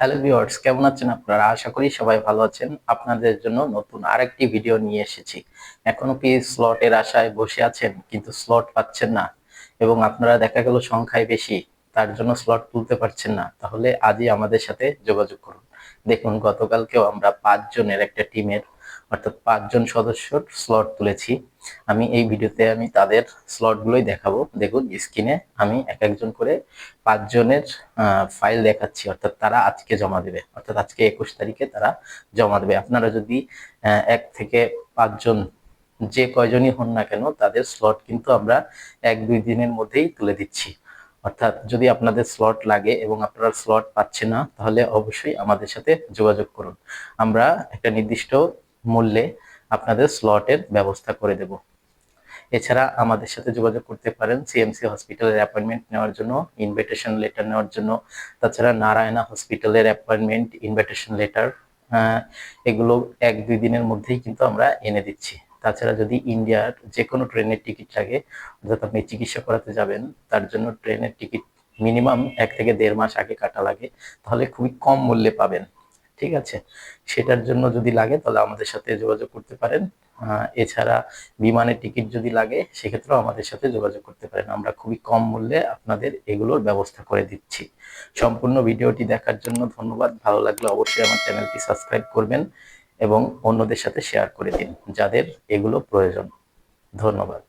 Hello viewers কেমন আছেন আপনারা? আশা করি সবাই ভালো আছেন। আপনাদের জন্য নতুন আরেকটি ভিডিও নিয়ে এসেছি। এখনও কি স্লটের আশায় বসে আছেন, কিন্তু স্লট পাচ্ছেন না। এবং আপনারা দেখা গেল সংখ্যায় বেশি, তার জন্য স্লট তুলতে পারছেন না। তাহলে আজই আমাদের সাথে যোগাযোগ করুন। দেখুন, গতকালকেও আমরা পাঁচজনের একটা টিমের অর্থাৎ পাঁচজন সদস্যর স্লট তুলেছি। আমি এই ভিডিওতে আমি তাদের স্লটগুলোই দেখাবো। দেখুন স্ক্রিনে আমি এক একজন করে পাঁচজনের ফাইল দেখাচ্ছি। অর্থাৎ তারা আজকে জমা দেবে। অর্থাৎ আজকে একুশ তারিখে তারা জমা দেবে। আপনারা যদি এক থেকে পাঁচজন যে কয়জনই হন না কেন, তাদের স্লট কিন্তু আমরা এক দুই দিনের মধ্যেই তুলে দিচ্ছি। অর্থাৎ যদি আপনাদের স্লট লাগে এবং আপনারা স্লট পাচ্ছে না, তাহলে অবশ্যই আমাদের সাথে যোগাযোগ করুন। আমরা একটা নির্দিষ্ট মূল্যে আপনাদের স্লটের ব্যবস্থা করে দেব। এছাড়া আমাদের সাথে যোগাযোগ করতে পারেন সিএমসি হসপিটালের অ্যাপয়েন্টমেন্ট নেওয়ার জন্য ইনভিটেশন লেটার নেওয়ার জন্য, তাছাড়া নারায়ণা হসপিটালের অ্যাপয়েন্টমেন্ট ইনভিটেশন লেটার এগুলো এক দুই দিনের মধ্যেই কিন্তু আমরা এনে দিচ্ছি। তাছাড়া যদি ইন্ডিয়ার যে কোনো ট্রেনের টিকিট লাগে, অর্থাৎ আপনি চিকিৎসা করাতে যাবেন, তার জন্য ট্রেনের টিকিট মিনিমাম এক থেকে দেড় মাস আগে কাটা লাগে, তাহলে খুবই কম মূল্যে পাবেন। ঠিক আছে? সেটার জন্য যদি লাগে তাহলে আমাদের সাথে যোগাযোগ করতে পারেন। এছাড়া বিমানের টিকিট যদি লাগে, সেক্ষেত্রেও আমাদের সাথে যোগাযোগ করতে পারেন। আমরা খুবই কম মূল্যে আপনাদের এগুলোর ব্যবস্থা করে দিচ্ছি। সম্পূর্ণ ভিডিওটি দেখার জন্য ধন্যবাদ। ভালো লাগলে অবশ্যই আমার চ্যানেলটি সাবস্ক্রাইব করবেন এবং অন্যদের সাথে শেয়ার করে দিন, যাদের এগুলো প্রয়োজন। ধন্যবাদ।